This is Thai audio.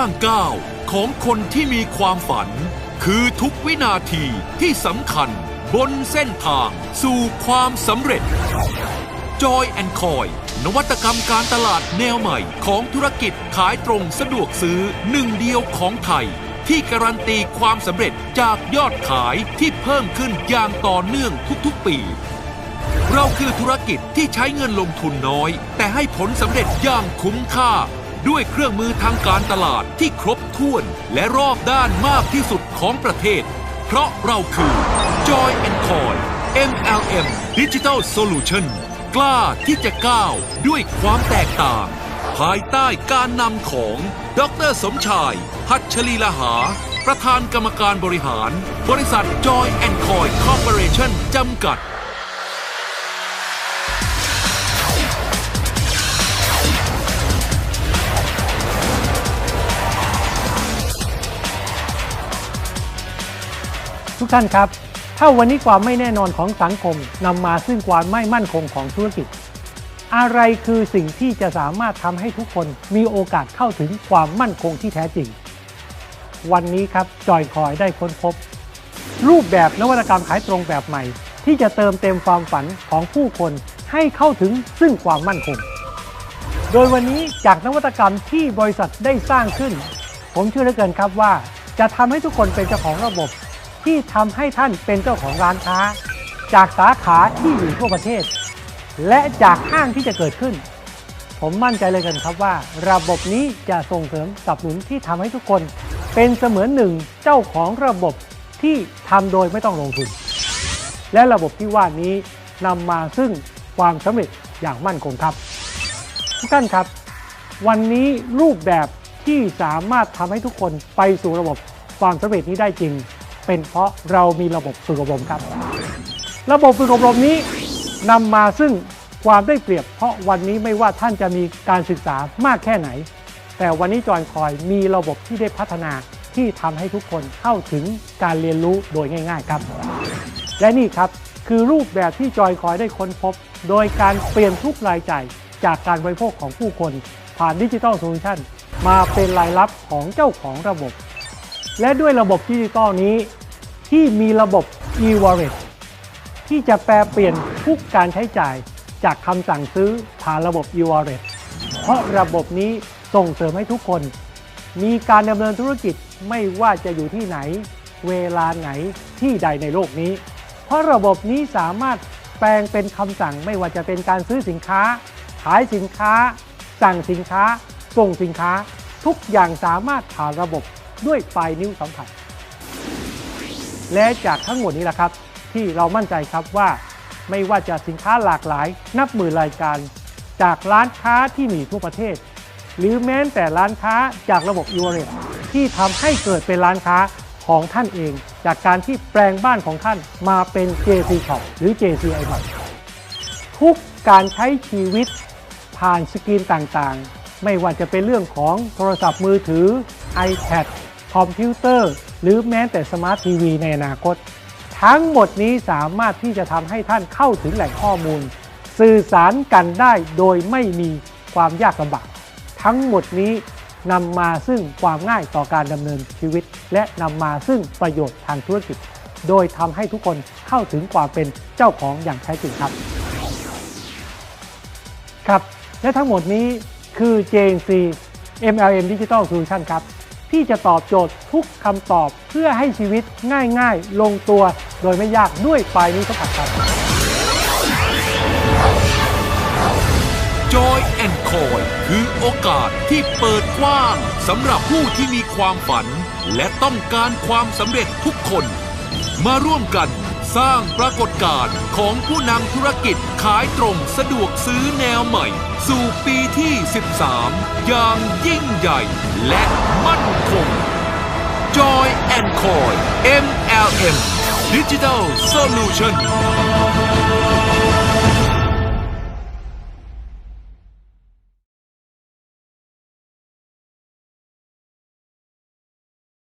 ย่างก้าวของคนที่มีความฝัน คือทุกวินาทีที่สำคัญบนเส้นทางสู่ความสำเร็จ Joy and Coy นวัตกรรมการตลาดแนวใหม่ของธุรกิจขายตรงสะดวกซื้อหนึ่งเดียวของไทย ที่การันตีความสำเร็จจากยอดขายที่เพิ่มขึ้นอย่างต่อเนื่องทุกๆปี เราคือธุรกิจที่ใช้เงินลงทุนน้อย แต่ให้ผลสำเร็จอย่างคุ้มค่า ด้วยเครื่องมือทางการตลาดที่ครบถ้วนและรอบด้านมากที่สุดของประเทศ เพราะเราคือ Joy and Coy MLM Digital Solution กล้าที่จะก้าวด้วยความแตกต่าง ภายใต้การนำของ ดรสมชายพัชรีลหา ประธานกรรมการบริหาร บริษัท Joy and Coy Corporation จำกัด ทุกท่านครับ ถ้าวันนี้ความไม่แน่นอนของสังคมนำมาซึ่งความไม่มั่นคงของธุรกิจ อะไรคือสิ่งที่จะสามารถทำให้ทุกคนมีโอกาสเข้าถึงความมั่นคงที่แท้จริง วันนี้ครับจอยคอยได้ค้นพบ รูปแบบนวัตกรรมขายตรงแบบใหม่ ที่จะเติมเต็มความฝันของผู้คนให้เข้าถึงซึ่งความมั่นคง โดยวันนี้จากนวัตกรรมที่บริษัทได้สร้างขึ้น ผมเชื่อเหลือเกินครับว่า จะทำให้ทุกคนเป็นเจ้าของระบบ ที่ทำให้ท่านเป็นเจ้าของร้านค้า จากสาขาที่อยู่ทั่วประเทศ และจากห้างที่จะเกิดขึ้น ผมมั่นใจเลยกันครับว่า ระบบนี้จะส่งเสริมสนับสนุนที่ทำให้ทุกคน เป็นเสมือนหนึ่งเจ้าของระบบที่ทำโดยไม่ต้องลงทุน และระบบที่ว่านี้นำมาซึ่งความสำเร็จอย่างมั่นคงครับ ทุกท่านครับ วันนี้รูปแบบที่สามารถทำให้ทุกคนไปสู่ระบบความสำเร็จนี้ได้จริง เป็นเพราะเรามีระบบฝึกอบรมครับ ระบบฝึกอบรมนี้นำมาซึ่งความได้เปรียบ เพราะวันนี้ไม่ว่าท่านจะมีการศึกษามากแค่ไหน แต่วันนี้จอยคอยมีระบบที่ได้พัฒนาที่ทำให้ทุกคนเข้าถึงการเรียนรู้โดยง่าย ๆ ครับ และนี่ครับคือรูปแบบที่จอยคอยได้ค้นพบ โดยการเปลี่ยนทุกรายจ่ายจากการบริโภคของผู้คน ผ่านดิจิ t a ลโซลูชันมาเป็นรายรับของเจ้าของระบบ และด้วยระบบดิจิตอลนี้ ที่มีระบบ e-wallet ที่จะแปลเปลี่ยนทุกการใช้จ่ายจากคำสั่งซื้อผ่านระบบ e-wallet เพราะระบบนี้ส่งเสริมให้ทุกคน มีการดำเนินธุรกิจไม่ว่าจะอยู่ที่ไหน เวลาไหนที่ใดในโลกนี้ เพราะระบบนี้สามารถแปลงเป็นคำสั่งไม่ว่าจะเป็นการซื้อสินค้า ขายสินค้า สั่งสินค้า ส่งสินค้า ทุกอย่างสามารถผ่านระบบ ด้วยปลายนิ้วสัมผัส และจากทั้งหมดนี้แหละครับ ที่เรามั่นใจครับว่าไม่ว่าจะสินค้าหลากหลาย นับหมื่นรายการ จากร้านค้าที่มีทั่วประเทศ หรือแม้แต่ร้านค้าจากระบบ e w a l l e t ที่ทำให้เกิดเป็นร้านค้าของท่านเอง จากการที่แปลงบ้านของท่านมาเป็น JC Shop หรือ JCI Mart ทุกการใช้ชีวิตผ่านสกรีนต่างๆ ไม่ว่าจะเป็นเรื่องของโทรศัพท์มือถือ iPad คอมพิวเตอร์ หรือแม้แต่สมาร์ททีวีในอนาคต ทั้งหมดนี้สามารถที่จะทำให้ท่านเข้าถึงแหล่งข้อมูล สื่อสารกันได้โดยไม่มีความยากลำบาก ทั้งหมดนี้นำมาซึ่งความง่ายต่อการดำเนินชีวิต และนำมาซึ่งประโยชน์ทางธุรกิจ โดยทำให้ทุกคนเข้าถึงความเป็นเจ้าของอย่างแท้จริงครับ ครับ และทั้งหมดนี้คือ JNC MLM Digital Solution ครับ ที่จะตอบโจทย์ทุกคำตอบเพื่อให้ชีวิตง่ายๆ ลงตัว โดยไม่ยากด้วยปลายนิ้วสัมผัสครับ Joy and Coy คือโอกาสที่เปิดกว้างสำหรับผู้ที่มีความฝัน และต้องการความสำเร็จทุกคน มาร่วมกัน สร้างปรากฏการณ์ของผู้นำธุรกิจขายตรงสะดวกซื้อแนวใหม่ สู่ปีที่ 13 อย่างยิ่งใหญ่และมั่นคง Joy and Coy MLM Digital Solution